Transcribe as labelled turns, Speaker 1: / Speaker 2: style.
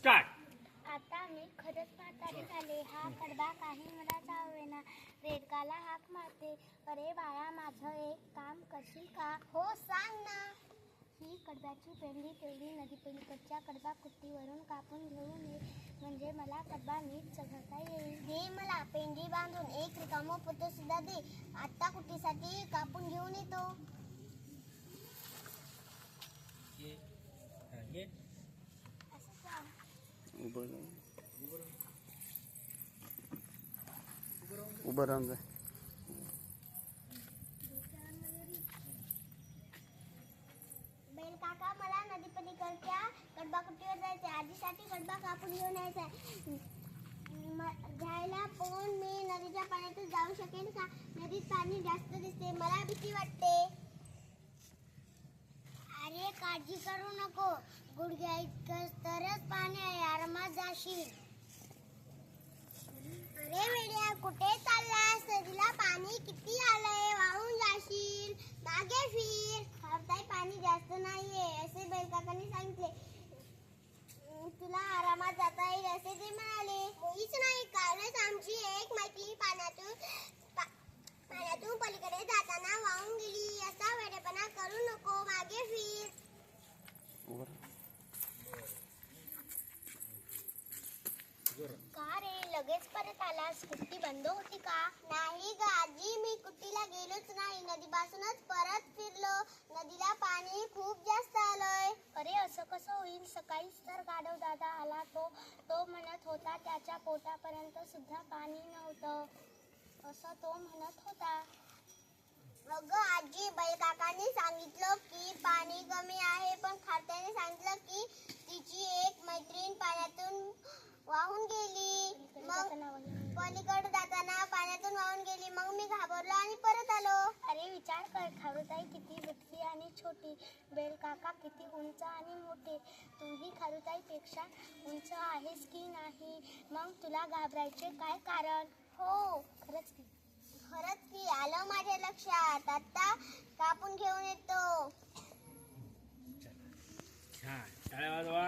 Speaker 1: Start
Speaker 2: आता मी खरंच म्हातारी झाले. हा कडबा काही मला चावेना रेडकाला हाक मारते. अरे बाळा माझं एक काम करशील का? हो सांग ना. ही कडब्याची पेंडी तेवढी नदी पलीकडच्या कडबा कुट्टीवरून कापून घेऊन ये. म्हणजे मला कडबा नीट चढवता येईल. दे मला पेंडी बांधून. एक रिकामं पोतं सुद्धा दे. आत्ता कुट्टीसाठी कापून घेऊन येतो.
Speaker 3: उभं राहून. उभं राहून
Speaker 2: जाय काका मला नदी पलीकडच्या आजीसाठी कापून घेऊन यायचा घ्यायला पण मी नदीच्या पाण्यातून जाऊ शकेन का? नदीत पाणी जास्त दिसते. मला भीती वाटते. अरे काळजी करू नको. गुडघ्या इतकं तरच पाणी आहे आरामात जाशील अरे वेड्या कुठे चाललास नदीला पाणी किती आलंय वाहून जाशील मागे फिर खरताय पाणी जास्त नाहीये असे बैलकाकाने सांगितले. तुला आरामात जाता येईल असे ते म्हणाले. हीच नाही कालच आमची एक मैत्री पाण्यातून पा- पाण्यातून पलीकडे जाताना वाहून गेली. असा वेडेपणा करू नको मागे फिर. का रे लगेच परत आलास? कुट्टी बंद होती का? नाही ग आजी मी कुट्टीला गेलोच नाही. नदीपासूनच परत फिरलो नदीला पाणी खूप जास्त आलंय अरे असं कसं होईल सकाळीच तर गाढव दादा आला. तो तो म्हणत होता त्याच्या पोटापर्यंत सुद्धा पाणी नव्हतं. असं तो म्हणत होता. अगं आजी बैलकाकांनी सांगितलं की पाणी कमी आहे पण खात्याने सांगितलं की तिची एक मैत्रीण पाण्यातून वाहून गेली. मग पलीकडे जाताना पाण्यातून वाहून गेली. मग मी घाबरलो आणि परत आलो. अरे विचार कर खारुताई किती मोठी आणि छोटी. बैलकाका किती उंच आणि मोठे. तूही खारुताईपेक्षा उंच आहेस की नाही? मग तुला घाबरायचे काय कारण? हो खरंच की. खरंच की. आलं माझ्या लक्षात. आता कापून घेऊन येतो.